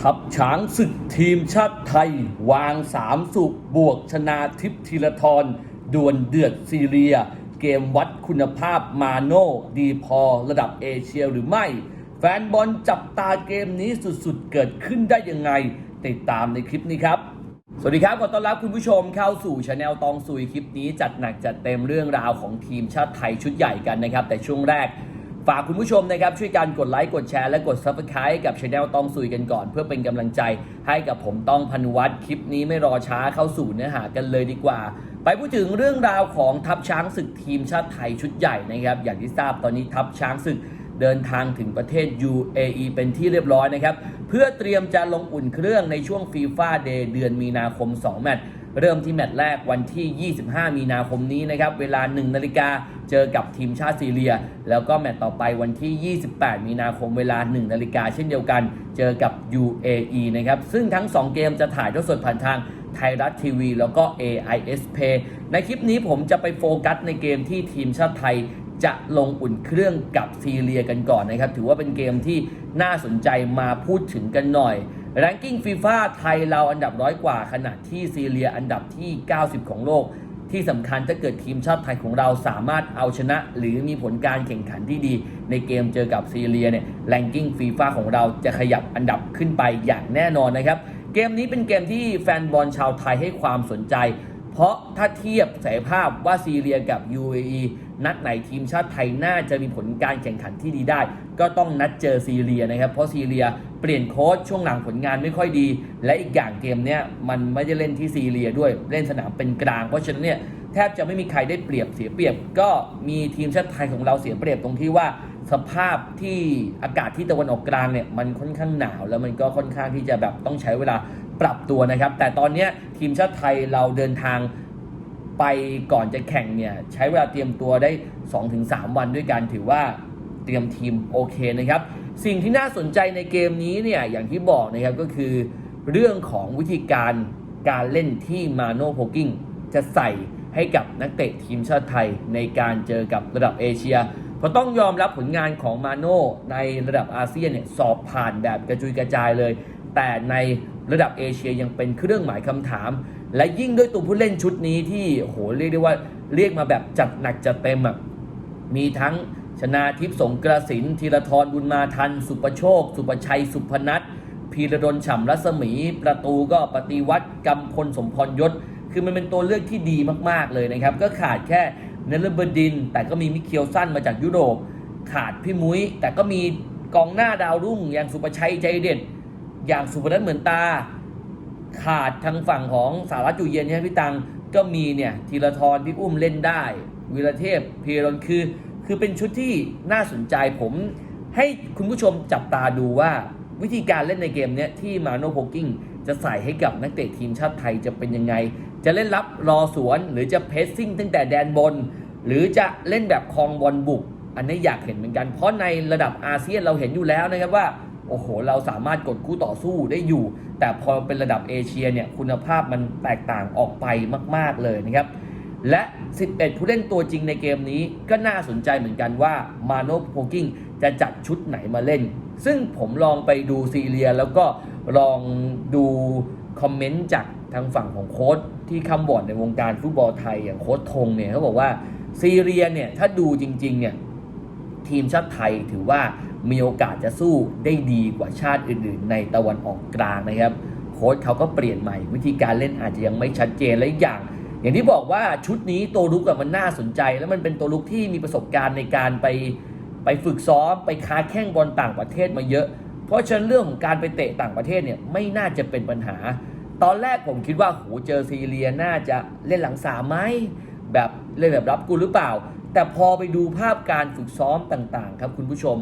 ทัพช้างศึกทีมชาติไทย วางสามสุกบวกชนาทิพย์ธีรทรดวลเดือดซีเรีย เกมวัดคุณภาพมาโน่ดีพอระดับเอเชียหรือไม่ แฟนบอลจับตาเกมนี้สุดๆ เกิดขึ้นได้ยังไง ติดตามในคลิปนี้ครับ สวัสดีครับขอต้อนรับคุณผู้ชมเข้าสู่ช anel ตองซุยคลิปนี้จัดหนักจัดเต็มเรื่องราวของทีมชาติไทยชุดใหญ่กันนะครับ แต่ช่วงแรก ฝากคุณผู้ชมนะครับ ช่วยกันกดไลค์กดแชร์และกด subscribe กับช anel ตองซุยกันก่อน เพื่อเป็นกำลังใจให้กับผมต้องพันวัฒน์คลิปนี้ไม่รอช้าเข้าสู่เนื้อหากันเลยดีกว่า ไปพูดถึงเรื่องราวของทัพช้างศึกทีมชาติไทยชุดใหญ่นะครับ อย่างที่ทราบตอนนี้ทัพช้างศึกเดินทางถึงประเทศ UAE เป็นที่เรียบร้อยนะครับ เพื่อเตรียมจะลงอุ่นเครื่องในช่วงฟีฟ่าเดย์เดือนมีนาคม 2 แมตช์ เริ่มที่แมตช์แรกวันที่ 25 มีนาคมนี้นะครับ เวลา 1 นาฬิกาเจอกับทีมชาติซีเรีย แล้วก็แมตช์ต่อไปวันที่ 28 มีนาคมเวลา 1 นาฬิกาเช่นเดียวกัน เจอกับ UAE นะครับ ซึ่งทั้ง 2 เกมจะถ่ายทอดสดผ่านทางไทยรัฐทีวี แล้วก็ AIS Pay ในคลิปนี้ผมจะไปโฟกัสในเกมที่ทีมชาติไทยจะลงอุ่นเครื่องกับซีเรียกันก่อนนะครับ ถือว่าเป็นเกมที่น่าสนใจมาพูดถึงกันหน่อย แรงกิ้งฟีฟ่าไทยเราอันดับร้อยกว่า ขณะที่ซีเรียอันดับที่ 90 ของโลก ที่สำคัญถ้าเกิดทีมชาติไทยของเราสามารถเอาชนะ หรือมีผลการแข่งขันที่ดี ในเกมเจอกับซีเรียเนี่ยแรงกิ้งฟีฟ่าของเราจะขยับอันดับขึ้นไปอย่างแน่นอนนะครับ เกมนี้เป็นเกมที่แฟนบอลชาวไทยให้ความสนใจ เพราะถ้าเทียบสายภาพว่าซีเรียกับ UAE นัดไหนทีมชาติไทยน่าจะมีผลการแข่งขันที่ดีได้ ก็ต้องนัดเจอซีเรียนะครับ เพราะซีเรียเปลี่ยนโค้ชช่วงหลังผลงานไม่ค่อยดี และอีกอย่างเกมเนี้ยมันไม่ได้เล่นที่ซีเรียด้วยเล่นสนามเป็นกลาง เพราะฉะนั้นเนี่ยแทบจะไม่มีใครได้เปรียบเสียเปรียบ ก็มีทีมชาติไทยของเราเสียเปรียบตรงที่ว่าสภาพที่อากาศที่ตะวันออกกลางเนี่ยมันค่อนข้างหนาว แล้วมันก็ค่อนข้างที่จะแบบต้องใช้เวลา ปรับตัวนะครับ แต่ตอนนี้ทีมชาติไทยเราเดินทางไปก่อนจะแข่งเนี่ยใช้เวลาเตรียมตัวได้ 2-3 วันด้วยกันถือว่าเตรียมทีมโอเคนะครับ สิ่งที่น่าสนใจในเกมนี้เนี่ยอย่างที่บอกนะครับก็คือ เรื่องของวิธีการการเล่นที่มาโนโพกิ้งจะใส่ให้กับนักเตะทีมชาติไทยในการเจอกับระดับเอเชียเพราะต้องยอมรับผลงานของมาโน่ในระดับอาเซียนเนี่ยสอบผ่านแบบกระจุยกระจายเลย แต่ใน ระดับเอเชียยังเป็นเครื่องหมายคำถาม และยิ่งด้วยตัวผู้เล่นชุดนี้ที่โหเรียกได้ว่าเรียกมาแบบจัดหนักจัดเต็มอะมีทั้งชนาทิพย์สงกระสินธีรทรบุญมาทัน สุประโชค สุประชัย สุพนัทพีระดลฉ่ำรัศมี ประตูก็ปฏิวัติกำพลสมพรยศ คือมันเป็นตัวเลือกที่ดีมาก ๆ เลยนะครับ ก็ขาดแค่เนลเบอร์ดิน แต่ก็มีมิเคลสั้นมาจากยุโรป ขาดพี่มุ้ย แต่ก็มีกองหน้าดาวรุ่งอย่างสุประชัยใจเด็ด อย่างสุพนัทเหมือนตา ขาดทางฝั่งของสารัตอยู่เย็นใช่ไหมพี่ตังก็มีเนี่ยธีรทรพี่อุ้มเล่นได้วีรเทพเพีรนคือ คือเป็นชุดที่น่าสนใจผมให้คุณผู้ชมจับตาดูว่าวิธีการเล่นในเกมเนี้ยที่มาโนโพกิ้งจะใส่ให้กับนักเตะทีมชาติไทยจะเป็นยังไง จะเล่นรับรอสวนหรือจะเพสซิ่งตั้งแต่แดนบน หรือจะเล่นแบบคลองบอลบุก อันนี้อยากเห็นเหมือนกัน เพราะในระดับอาเซียนเราเห็นอยู่แล้วนะครับว่า โอ้โห เราสามารถกดคู่ต่อสู้ได้อยู่ แต่พอเป็นระดับเอเชียเนี่ยคุณภาพมันแตกต่างออกไปมาก ๆเลยนะครับ และ 11 ผู้เล่นตัวจริงในเกมนี้ก็น่าสนใจเหมือนกันว่ามาโนโพกิ้งจะจัดชุดไหนมาเล่น ซึ่งผมลองไปดูซีเรียแล้วก็ลองดูคอมเมนต์จากทางฝั่งของโค้ชที่คำบอดในวงการฟุตบอลไทยอย่างโค้ชธงเนี่ยเขาบอกว่าซีเรียเนี่ยถ้าดูจริงๆเนี่ย ทีมชาติไทยถือว่ามีโอกาสจะสู้ได้ดีกว่าชาติอื่น ๆ ในตะวันออกกลางนะครับ โค้ชเขาก็เปลี่ยนใหม่ วิธีการเล่นอาจจะยังไม่ชัดเจนและอีกอย่าง อย่างที่บอกว่าชุดนี้ตัวลุกมันน่าสนใจ แล้วมันเป็นตัวลุกที่มีประสบการณ์ในการไปไปฝึกซ้อมไปค้าแข่งบอลต่างประเทศมาเยอะ เพราะฉะนั้นเรื่องของการไปเตะต่างประเทศเนี่ยไม่น่าจะเป็นปัญหา ตอนแรกผมคิดว่าโหเจอซีเรียน่าจะเล่นหลังสามไหมแบบเล่นแบบรับกูหรือเปล่า แต่พอไปดูภาพการฝึกซ้อมต่างๆ ครับคุณผู้ชม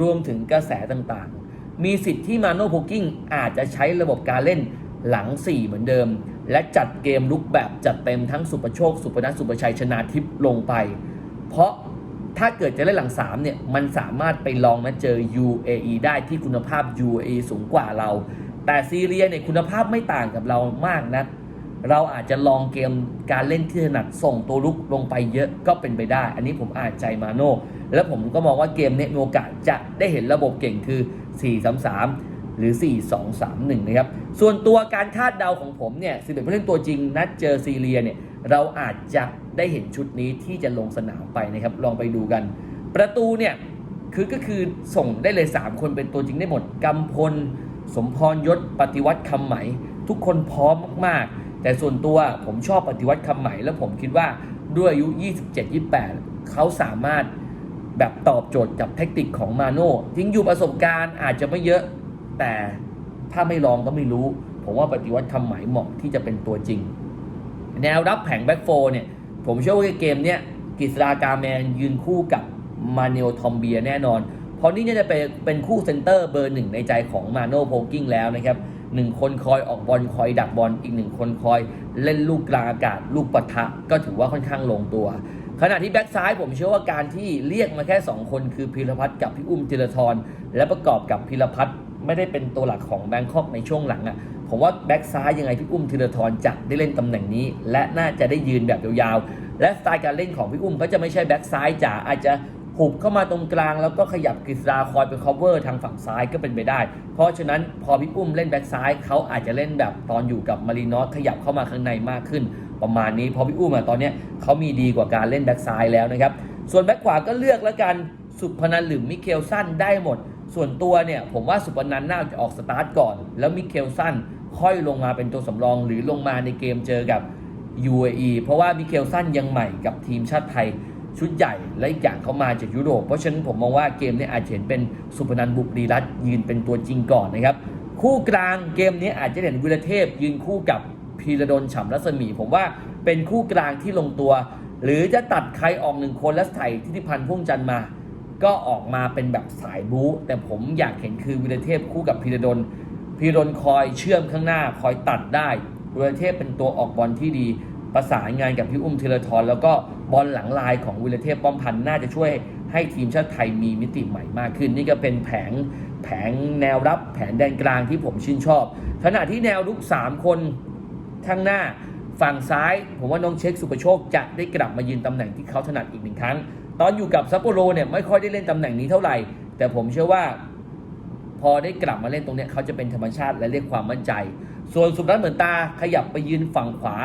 รวมถึงกระแสต่างๆ มีสิทธิ์ที่มาโนโพกิ้งอาจจะใช้ระบบการเล่นหลัง 4 เหมือนเดิม และจัดเกมลุกแบบจัดเต็มทั้งสุประโชค สุพนัทสุประชัยชนาทิพย์ลงไป เพราะถ้าเกิดจะเล่นหลัง 3 เนี่ย มันสามารถไปลองมาเจอ UAE ได้ที่คุณภาพ UAE สูงกว่าเรา แต่ซีเรียเนี่ยคุณภาพไม่ต่างกับเรามากนะ เราอาจจะลองเกมการเล่นที่ถนัดส่งตัวลุกลงไปเยอะก็เป็นไปได้ อันนี้ผมอาจใจมาโน่แล้วผมก็มองว่าเกมเนี้ยมีโอกาสจะได้เห็นระบบเก่งคือ 4-3-3 หรือ 4-2-3-1 นะครับ ส่วนตัวการคาดเดาของผมเนี่ย11ผู้เล่นตัวจริง นัดเจอซีเรียเนี่ยเราอาจจะได้เห็นชุดนี้ที่จะลงสนามไปนะครับ ลองไปดูกัน ประตูเนี่ยคือก็คือส่งได้เลย 3 คนเป็นตัวจริงได้หมดกำพล สมพรยศปฏิวัติคำไหม ทุกคนพร้อมมากๆ แต่ส่วนตัวผมชอบปฏิวัติคำไหม่ แล้วผมคิดว่าด้วยอายุ 27-28 เขาสามารถแบบตอบโจทย์กับเทคนิคของมาโน่ทิ้งอยู่ประสบการณ์อาจจะไม่เยอะ แต่ถ้าไม่ลองก็ไม่รู้ ผมว่าปฏิวัติคำไหม่เหมาะที่จะเป็นตัวจริง แนวรับแผงแบ็กโฟเนี่ย ผมเชื่อว่าเกมเนี้ยกฤษฎากาแมนยืนคู่กับมาเนลทอมเบียแน่นอน เพราะนี่จะเป็นเป็นคู่เซนเตอร์เบอร์หนึ่งในใจของมาโน่โพกิ้งแล้วนะครับ หนึ่งคนคอยออกบอลคอยดักบอลอีกหนึ่งคนคอยเล่นลูกกลางอากาศ ลูกปะทะก็ถือว่าค่อนข้างลงตัว ขณะที่แบ็กซ้ายผมเชื่อว่าการที่เรียกมาแค่ 2 คนคือพิรพัฒน์กับพี่อุ้มธีรทรและประกอบกับพิรพัฒน์ไม่ได้เป็นตัวหลักของแบงคอกในช่วงหลังอะ่ะผมว่าแบ็กซ้ายยังไงพี่อุ้มธีรทรจะได้เล่นตำแหน่งนี้ และน่าจะได้ยืนแบบยาวๆ และสไตล์การเล่นของพี่อุ้มก็จะไม่ใช่แบ็กซ้ายจ๋าอาจจะ หุบเข้ามาตรงกลางแล้วก็ขยับกฤษดาคอยไป cover ทางฝั่งซ้ายก็เป็นไปได้ เพราะฉะนั้นพอพี่อุ้มเล่นแบ็กซ้ายเขาอาจจะเล่นแบบตอนอยู่กับมารีนอสขยับเข้ามาข้างในมากขึ้น ประมาณนี้เพอพี่อุ้มอะตอนเนี้ยเขามีดีกว่าการเล่นแบ็กซ้ายแล้วนะครับ ส่วนแบ็กขวาก็เลือกแล้วกันสุพนันหรือมิเคลสันได้หมด ส่วนตัวเนี่ยผมว่าสุพนันน่าจะออกสตาร์ทก่อน แล้วมิเคลสันค่อยลงมาเป็นตัวสำรองหรือลงมาในเกมเจอกับ UAE เพราะว่ามิเคลสันยังใหม่กับทีมชาติไทย ชุดใหญ่และอีกอย่างเขามาจากยุโรป เพราะฉะนั้นผมมองว่าเกมนี้อาจจะเห็นเป็นสุพนันบุรีรัตยืนเป็นตัวจริงก่อนนะครับ คู่กลางเกมนี้อาจจะเห็นวิรเทพยืนคู่กับพีระดลฉ่ำรัศมี ผมว่าเป็นคู่กลางที่ลงตัว หรือจะตัดใครออกหนึ่งคนแล้วใส่ทิติพันธ์พ่วงจันมา ก็ออกมาเป็นแบบสายบู๊แต่ผมอยากเห็นคือวิรเทพคู่กับพีระดลพีระดลคอยเชื่อมข้างหน้าคอยตัดได้วิรเทพเป็นตัวออกบอลที่ดี ประสานงานกับพี่อุ้มธีรทรแล้วก็บอลหลังลายของวิรเทพป้อมพันธ์น่าจะช่วยให้ทีมชาติไทยมีมิติใหม่มากขึ้น นี่ก็เป็นแผงแผงแนวรับแผนแดนกลางที่ผมชื่นชอบ ขณะที่แนวลุก 3 คนข้างหน้าฝั่งซ้าย ผมว่าน้องเช็คสุประโชคจะได้กลับมายืนตำแหน่งที่เขาถนัดอีกหนึ่งครั้ง ตอนอยู่กับซัปโปโรเนี่ยไม่ค่อยได้เล่นตำแหน่งนี้เท่าไหร่ แต่ผมเชื่อว่า พอได้กลับมาเล่นตรงเนี้ยเขาจะเป็นธรรมชาติและเรียกความมั่นใจ ส่วนสุพนัทเหมือนตาขยับไปยืนฝั่งขวา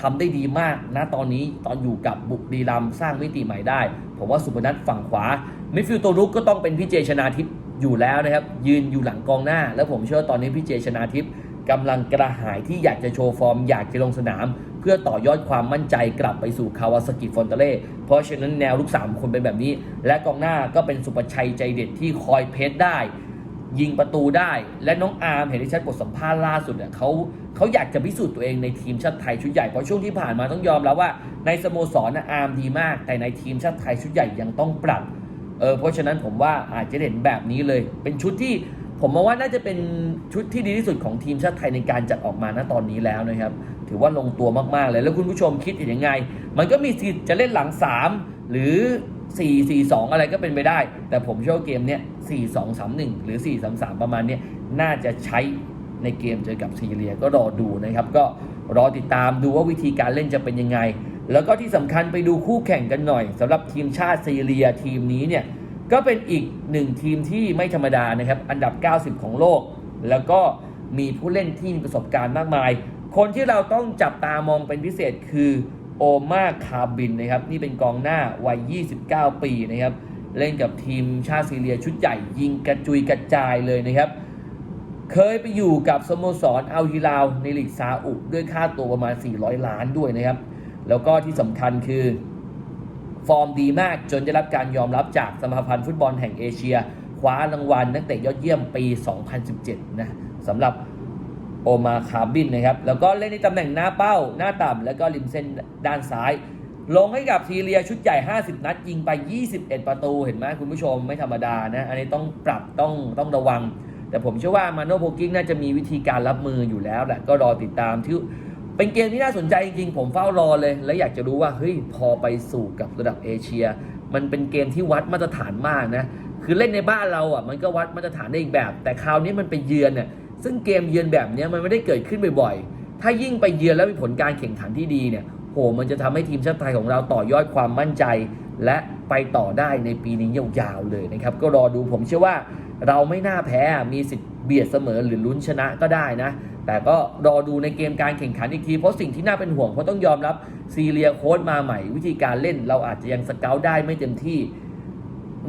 ทำได้ดีมากนะตอนนี้ตอนอยู่กับบุรีรัมสร้างมิติใหม่ได้ ผมว่าสุพนัทฝั่งขวามิดฟิลด์ตัวรุกก็ต้องเป็นพี่เจชนาทิพย์อยู่แล้วนะครับ ยืนอยู่หลังกองหน้า แล้วผมเชื่อตอนนี้พี่เจชนาทิพย์กำลังกระหายที่อยากจะโชว์ฟอร์ม อยากจะลงสนาม เพื่อต่อยอดความมั่นใจกลับไปสู่คาวาสกิฟอนเตเล่เพราะฉะนั้นแนวลูกสามคนเป็นแบบนี้ และกองหน้าก็เป็นสุประชัยใจเด็ดที่คอยเพชรได้ ยิงประตูได้ และน้องอาร์มเห็นได้ชัดบทสัมภาษณ์ล่าสุดเนี่ยเขาเขาอยากจะพิสูจน์ตัวเองในทีมชาติไทยชุดใหญ่เพราะช่วงที่ผ่านมาต้องยอมแล้วว่า ในสโมสรนะอาร์มดีมาก แต่ในทีมชาติไทยชุดใหญ่ยังต้องปรับเออเพราะฉะนั้นผมว่าอาจจะเห็นแบบนี้เลย เป็นชุดที่ผมมองว่าน่าจะเป็นชุดที่ดีที่สุดของทีมชาติไทยในการจัดออกมาณตอนนี้แล้วนะครับ ถือว่าลงตัวมากๆเลยแล้วคุณผู้ชมคิดเห็นยังไง มันก็มีสิทธิ์จะเล่นหลัง 3 หรือ 4 4 2 อะไรก็เป็นไปได้ แต่ผมเชื่อว่าเกมเนี้ย4 2 3 1 หรือ 4 3 3 ประมาณเนี้ยน่าจะใช้ในเกมเจอกับซีเรียก็รอดูนะครับ ก็รอติดตามดูว่าวิธีการเล่นจะเป็นยังไง แล้วก็ที่สำคัญไปดูคู่แข่งกันหน่อยสำหรับทีมชาติซีเรียทีมนี้เนี่ยก็เป็นอีกหนึ่งทีมที่ไม่ธรรมดานะครับ อันดับ 90 ของโลก แล้วก็มีผู้เล่นที่มีประสบการณ์มากมาย คนที่เราต้องจับตามองเป็นพิเศษคือ โอมาคาบินนะครับ นี่เป็นกองหน้าวัย 29 ปีนะครับ เล่นกับทีมชาติซีเรียชุดใหญ่ยิงกระจุยกระจายเลยนะครับ เคยไปอยู่กับสโมสรอัลฮิลาวในลีกซาอุด้วยค่าตัวประมาณ 400 ล้านด้วยนะครับ แล้วก็ที่สำคัญคือ ฟอร์มดีมากจนได้รับการยอมรับจากสมาพันธ์ฟุตบอลแห่งเอเชีย คว้ารางวัลนักเตะยอดเยี่ยมปี 2017 นะสำหรับ โอมาคาบินนะครับ แล้วก็เล่นในตำแหน่งหน้าเป้า หน้าต่ำแล้วก็ริมเส้นด้านซ้าย ลงให้กับทีเรียชุดใหญ่ 50 นัด ยิงไป 21 ประตู เห็นไหมคุณผู้ชมไม่ธรรมดานะ อันนี้ต้องปรับต้องต้องระวัง แต่ผมเชื่อว่ามาโนโพกิ้งน่าจะมีวิธีการรับมืออยู่แล้วแหละก็รอติดตามที่เป็นเกมที่น่าสนใจจริงๆ ผมเฝ้ารอเลย และอยากจะรู้ว่าเฮ้ยพอไปสู่กับระดับเอเชีย มันเป็นเกมที่วัดมาตรฐานมากนะคือเล่นในบ้านเราอะมันก็วัดมาตรฐานได้อีกแบบ แต่คราวนี้มันไปเยือนเนี่ย ซึ่งเกมเยือนแบบนี้มันไม่ได้เกิดขึ้นบ่อยๆ ถ้ายิ่งไปเยือนแล้วมีผลการแข่งขันที่ดีเนี่ย โห มันจะทำให้ทีมชาติไทยของเราต่อยอดความมั่นใจ และไปต่อได้ในปีนี้ยาวๆเลยนะครับ ก็รอดูผมเชื่อว่าเราไม่น่าแพ้ มีสิทธิ์เบียดเสมอหรือลุ้นชนะก็ได้นะ แต่ก็รอดูในเกมการแข่งขันอีกที เพราะสิ่งที่น่าเป็นห่วง เพราะต้องยอมรับซีเรียโค้ชมาใหม่ วิธีการเล่นเราอาจจะยังสเกลได้ไม่เต็มที่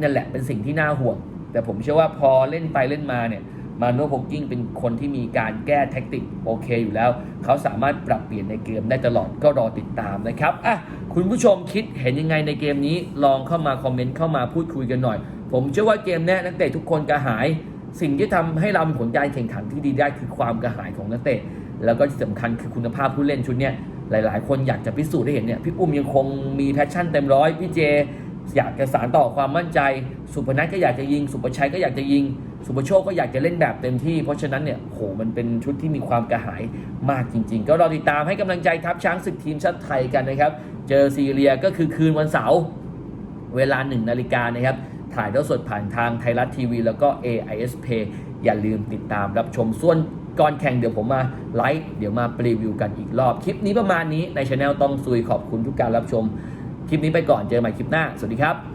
นั่นแหละเป็นสิ่งที่น่าห่วง แต่ผมเชื่อว่าพอเล่นไปเล่นมาเนี่ย มาโนโพกกิ้งเป็นคนที่มีการแก้แท็กติกโอเคอยู่แล้ว เขาสามารถปรับเปลี่ยนในเกมได้ตลอดก็รอติดตามนะครับอะคุณผู้ชมคิดเห็นยังไงในเกมนี้ลองเข้ามาคอมเมนต์เข้ามาพูดคุยกันหน่อย ผมเชื่อว่าเกมนี้นักเตะทุกคนกระหาย สิ่งที่ทำให้เรามีผลการแข่งขันที่ดีได้คือความกระหายของนักเตะแล้วก็ที่สำคัญคือคุณภาพผู้เล่นชุดเนี้ยหลาย ๆ คนอยากจะพิสูจน์ให้เห็นเนี่ยพี่อุ้มยังคงมีแพชชั่นเต็มร้อยพี่เจ อยากจะสารต่อความมั่นใจ สุพนัทก็อยากจะยิง สุประชัยก็อยากจะยิง สุปโชคก็อยากจะเล่นแบบเต็มที่ เพราะฉะนั้นเนี่ยโหมันเป็นชุดที่มีความกระหายมากจริง ๆ ก็รอติดตามให้กำลังใจทัพช้างศึกทีมชาติไทยกันนะครับ เจอซีเรียก็คือคืนวันเสาร์เวลาหนึ่งนาฬิกานะครับ ถ่ายทอดสดผ่านทางไทยรัฐทีวี แล้วก็ AIS Pay อย่าลืมติดตามรับชมส่วนก่อนแข่งเดี๋ยวผมมาไลฟ์เดี๋ยวมารีวิวกันอีกรอบ คลิปนี้ประมาณนี้ในช anel ต้องซุยขอบคุณทุกการรับชม คลิปนี้ไปก่อนเจอใหม่คลิปหน้า สวัสดีครับ